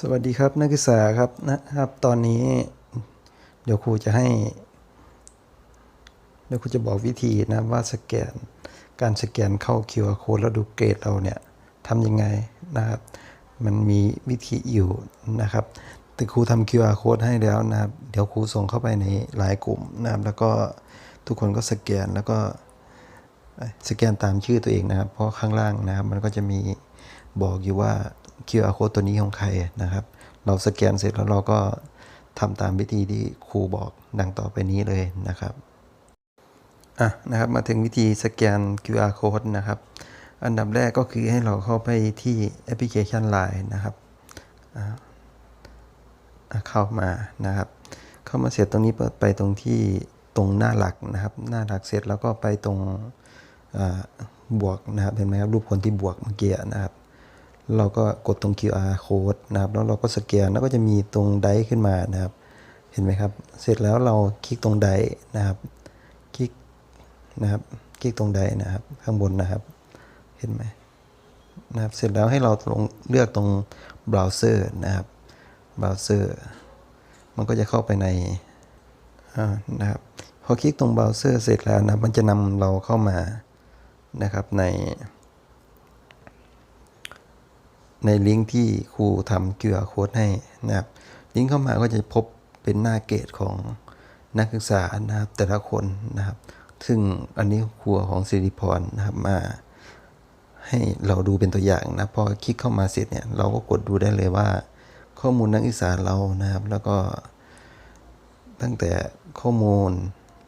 สวัสดีครับนักศึกษาครับนะครับ ตอนนี้ เดี๋ยวครูจะให้ เดี๋ยวครูจะบอกวิธีนะว่าสแกน การสแกนเข้า QR code แล้วดูเกรดเราเนี่ยทำยังไงนะครับ มันมีวิธีอยู่นะครับแต่ครูทำ QR code ให้แล้วนะครับ เดี๋ยวครูส่งเข้าไปในไลน์กลุ่มนะครับ แล้วก็ทุกคนก็สแกนแล้วก็สแกนตามชื่อตัวเองนะครับ เพราะข้างล่างนะครับ มันก็จะมีบอกอยู่ว่า QR code ตัวนี้ของใครนะครับ เราสแกนเสร็จแล้วเราก็ทำตามวิธีที่ครูบอกดังต่อไปนี้เลยนะครับอะนะครับมาถึงวิธีสแกน QR code นะครับ อันดับแรกก็คือให้เราเข้าไปที่แอปพลิเคชัน Line นะครับเข้ามานะครับ เข้ามาเสร็จตรงนี้เปิดไปตรงที่ตรงหน้าหลักนะครับ หน้าหลักเสร็จแล้วก็ไปตรงบวกนะครับเห็นไหมครับรูปคนที่บวกเมื่อกี้นะครับ เราก็กดตรง QR code นะครับ แล้วเราก็สแกน แล้วก็จะมีตรงไดขึ้นมานะครับ เห็นไหมครับ เสร็จแล้วเราคลิกตรงไดนะครับ คลิกนะครับ คลิกตรงไดนะครับ ข้างบนนะครับ เห็นไหมนะครับ เสร็จแล้วให้เราลงเลือกตรงเบราว์เซอร์นะครับ เบราว์เซอร์ มันก็จะเข้าไปในอ่านะครับ พอคลิกตรงเบราว์เซอร์เสร็จแล้วนะ มันจะนำเราเข้ามานะครับใน ในลิงก์ที่ครูทำ QR code ให้นะครับลิงก์เข้ามาก็จะพบเป็นหน้าเกรดของนักศึกษานะครับแต่ละคนนะครับ ซึ่งอันนี้ครูของสิริพรนะครับมาให้เราดูเป็นตัวอย่างนะพอคลิกเข้ามาเสร็จเนี่ยเราก็กดดูได้เลยว่า ข้อมูลนักศึกษาเรานะครับ แล้วก็ ตั้งแต่ข้อมูล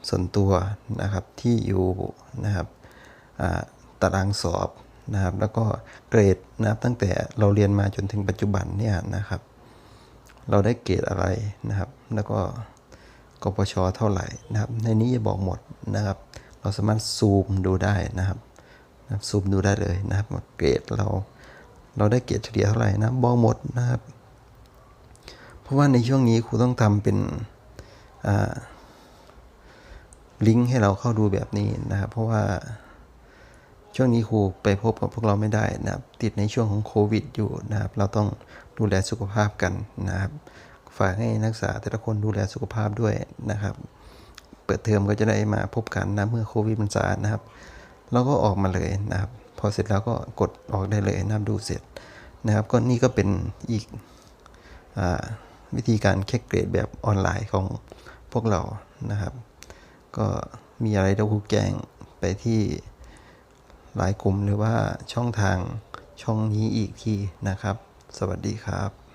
ส่วนตัวนะครับที่อยู่นะครับตารางสอบ นะครับ แล้วก็เกรดนะครับตั้งแต่เราเรียนมาจนถึงปัจจุบันเนี่ยนะครับ เราได้เกรดอะไรนะครับ แล้วก็กปชเท่าไหร่นะครับ ในนี้จะบอกหมดนะครับ เราสามารถซูมดูได้นะครับนะซูมดูได้เลยนะครับเกรดเราเราได้เกรดเฉลี่ยเท่าไหร่นะบอกหมดนะครับ เพราะว่าในช่วงนี้ครูต้องทำเป็นลิงก์ให้เราเข้าดูแบบนี้นะครับ เพราะว่า ช่วงนี้ครูไปพบกับพวกเราไม่ได้นะครับ ติดในช่วงของโควิดอยู่นะครับ เราต้องดูแลสุขภาพกันนะครับ ฝากให้นักศึกษาแต่ละคนดูแลสุขภาพด้วยนะครับ เปิดเทอมก็จะได้มาพบกันนะเมื่อโควิดมันซานะครับ เราก็ออกมาเลยนะครับ พอเสร็จแล้วก็กดออกได้เลยนะครับดูเสร็จนะครับ ก็นี่ก็เป็นอีกอวิธีการเช็คเกรดแบบออนไลน์ของพวกเรานะครับ ก็มีอะไรเดี๋ยวครูแจ้งไปที่ หลายกลุ่มหรือว่าช่องทางช่องนี้อีกทีนะครับ สวัสดีครับ